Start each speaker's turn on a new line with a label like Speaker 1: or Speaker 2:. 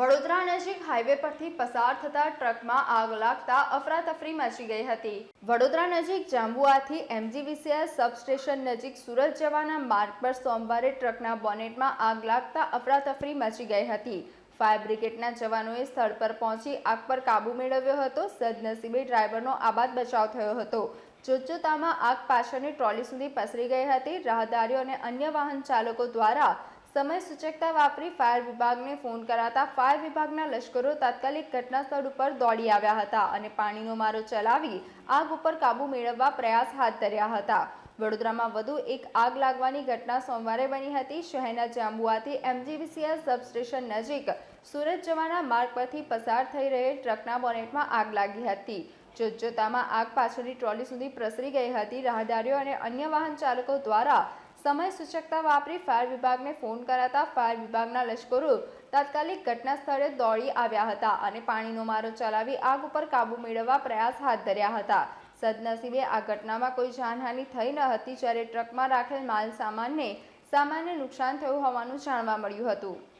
Speaker 1: વડોદરા નજીક હાઈવે પરથી પસાર થતા ટ્રકમાં આગ લાગતા અફરાતફરી મચી ગઈ હતી. વડોદરા નજીક જાંબુઆથી એમજીવીસીએલ સબસ્ટેશન નજીક સુરત જવાના માર્ગ પર સોમવારે ટ્રકના બોનેટમાં આગ લાગતા અફરાતફરી મચી ગઈ હતી. ફાયર બ્રિગેડના જવાનોએ સ્થળ પર પહોંચી આગ પર કાબૂ મેળવ્યો હતો. સદનસીબે ડ્રાઈવરનો આબાદ બચાવ થયો હતો. જોતજોતામાં આગ પાછળની ટ્રોલી સુધી પસરી ગઈ હતી. રાહદારીઓ અને અન્ય વાહન ચાલકો દ્વારા સમય સૂચકતા વાપરી ફાયર વિભાગને ફોન કરાતા ફાયર વિભાગના લશ્કરો તાત્કાલિક ઘટના સ્થળ ઉપર દોડી આવ્યા હતા અને પાણીનો મારો ચલાવી આગ ઉપર કાબૂ મેળવવા પ્રયાસ હાથ ધર્યા હતા. વડોદરામાં વધુ એક આગ લાગવાની ઘટના સોમવારે બની હતી. શહેરના જાંબુઆથી એમજીવીસીએલ સબસ્ટેશન નજીક સુરત જવાના માર્ગ પરથી પસાર થઈ રહેલ ટ્રકના બોનેટમાં આગ લાગી હતી. જોતજોતામાં આગ પાછળની ટ્રોલી સુધી પ્રસરી ગઈ હતી. રાહદારીઓ અને અન્ય વાહન ચાલકો દ્વારા સમય સૂચકતા વાપરી ફાયર વિભાગને ફોન કરાતા ફાયર વિભાગના લશ્કરો તાત્કાલિક ઘટના સ્થળે દોડી આવ્યા હતા અને પાણીનો મારો ચલાવી આગ ઉપર કાબૂ મેળવવા પ્રયાસ હાથ ધર્યા હતા. સદનસીબે આ ઘટનામાં કોઈ જાનહાનિ થઈ ન હતી જ્યારે ટ્રકમાં રાખેલ માલ સામાનને સામાન્ય નુકસાન થયું હોવાનું જાણવા મળ્યું હતું.